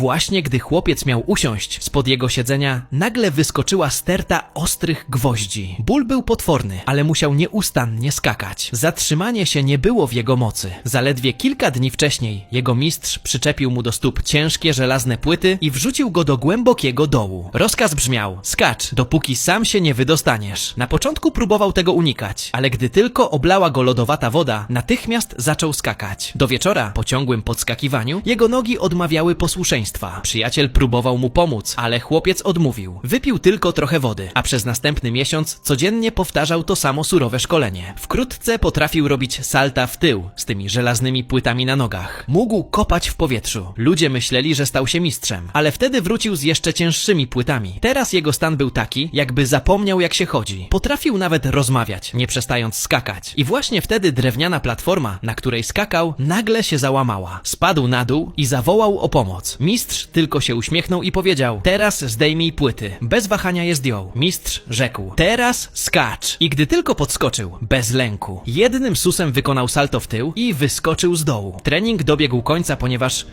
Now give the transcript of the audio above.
Właśnie gdy chłopiec miał usiąść, spod jego siedzenia nagle wyskoczyła sterta ostrych gwoździ. Ból był potworny, ale musiał nieustannie skakać. Zatrzymanie się nie było w jego mocy. Zaledwie kilka dni wcześniej jego mistrz przyczepił mu do stóp ciężkie żelazne płyty i wrzucił go do głębokiego dołu. Rozkaz brzmiał: skacz, dopóki sam się nie wydostaniesz. Na początku próbował tego unikać, ale gdy tylko oblała go lodowata woda, natychmiast zaczął skakać. Do wieczora, po ciągłym podskakiwaniu, jego nogi odmawiały posłuszeństwa. Przyjaciel próbował mu pomóc, ale chłopiec odmówił. Wypił tylko trochę wody, a przez następny miesiąc codziennie powtarzał to samo surowe szkolenie. Wkrótce potrafił robić salta w tył z tymi żelaznymi płytami na nogach. Mógł kopać w powietrzu. Ludzie myśleli, że stał się mistrzem, ale wtedy wrócił z jeszcze cięższymi płytami. Teraz jego stan był taki, jakby zapomniał jak się chodzi. Potrafił nawet rozmawiać, nie przestając skakać. I właśnie wtedy drewniana platforma, na której skakał, nagle się załamała. Spadł na dół i zawołał o pomoc. Mistrz tylko się uśmiechnął i powiedział: Teraz zdejmij płyty. Bez wahania je zdjął. Mistrz rzekł: Teraz skacz. I gdy tylko podskoczył, bez lęku, jednym susem wykonał salto w tył i wyskoczył z dołu. Trening dobiegł końca, ponieważ